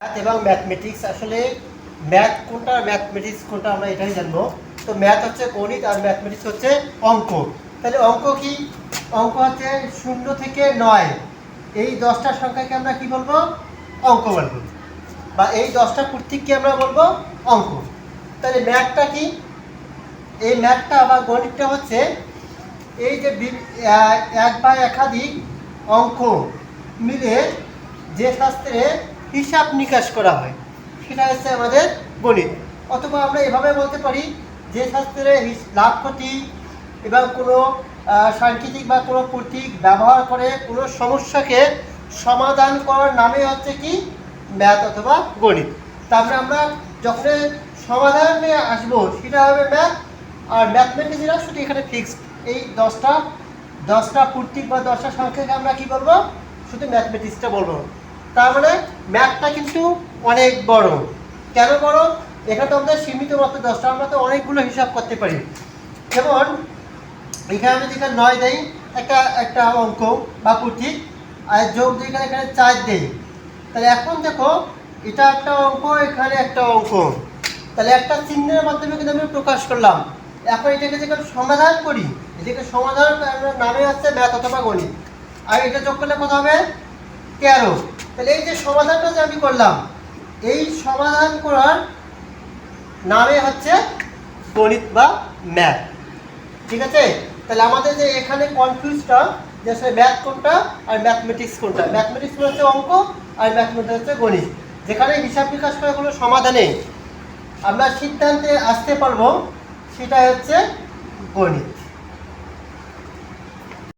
Math এবং mathematics আসলে math কোনটা ম্যাথমেটিক্স কোনটা আমরা এটাই জানব। তো ম্যাথ হচ্ছে গণিত আর ম্যাথমেটিক্স হচ্ছে অঙ্ক। তাহলে অঙ্ক কি? অঙ্ক হচ্ছে শূন্য থেকে নয়। এই দশটা সংখ্যাকে আমরা কি বলব? অঙ্ক বলব। বা এই দশটা কর্তৃককে আমরা বলব অঙ্ক। তাহলে ম্যাথটা কি? এই ম্যাথটা বা গণিতটা হচ্ছে এই যে এক বা একাধিক অঙ্ক মিলে যে শাস্ত্রে হিসাব নিকাশ করা হয়। সেটা হচ্ছে আমাদের গণিত। অথবা আমরা এভাবে বলতে পারি, যে শাস্ত্রে লাভ ক্ষতি এবং কোনো সাংকেতিক বা কোনো প্রতীক ব্যবহার করে কোনো সমস্যাকে সমাধান করার নামে হচ্ছে কি? ম্যাথ অথবা গণিত। তারপরে আমরা যখন সমাধানে আসব, সেটা হবে ম্যাথ। আর ম্যাথমেটিক্স যেটা শুধু এখানে ফিক্সড এই দশটা দশটা প্রতীক বা দশটা সংখ্যাকে আমরা কি বলব? শুধু ম্যাথমেটিক্সটা বলব। তার মানে ম্যাথটা কিন্তু অনেক বড়। কেন বড়? এখানে তো আমাদের সীমিত মাত্র দশটা আমরা তো অনেকগুলো হিসাব করতে পারি। যেমন, এখানে আমি যেখানে নয় দেই, একটা একটা অঙ্ক বা প্রতীক আর যোগ দিয়ে এখানে চার দেই। তাহলে এখন দেখো, এটা একটা অঙ্ক, এখানে একটা অঙ্ক। তাহলে একটা চিহ্নের মাধ্যমে কিন্তু আমি প্রকাশ করলাম। এখন এটাকে যখন সমাধান করি, এটাকে সমাধান নামে হচ্ছে ম্যাথ অথবা গণিত। আর এটা যোগ করলে কত হবে? তেরো। তাহলে এই যে সমাধানটা যে আমি করলাম, এই সমাধান করার নামে হচ্ছে গণিত বা ম্যাথ ঠিক আছে? তাহলে আমাদের যে এখানে কনফিউজটা যে আসলে ম্যাথ কোনটা আর ম্যাথমেটিক্স কোনটা? ম্যাথমেটিক্স হচ্ছে অঙ্ক আর ম্যাথমেটিক্স হচ্ছে গণিত। যেখানে হিসাব বিকাশ করে কোনো সমাধানে আমরা সিদ্ধান্তে আসতে পারব সেটা হচ্ছে গণিত।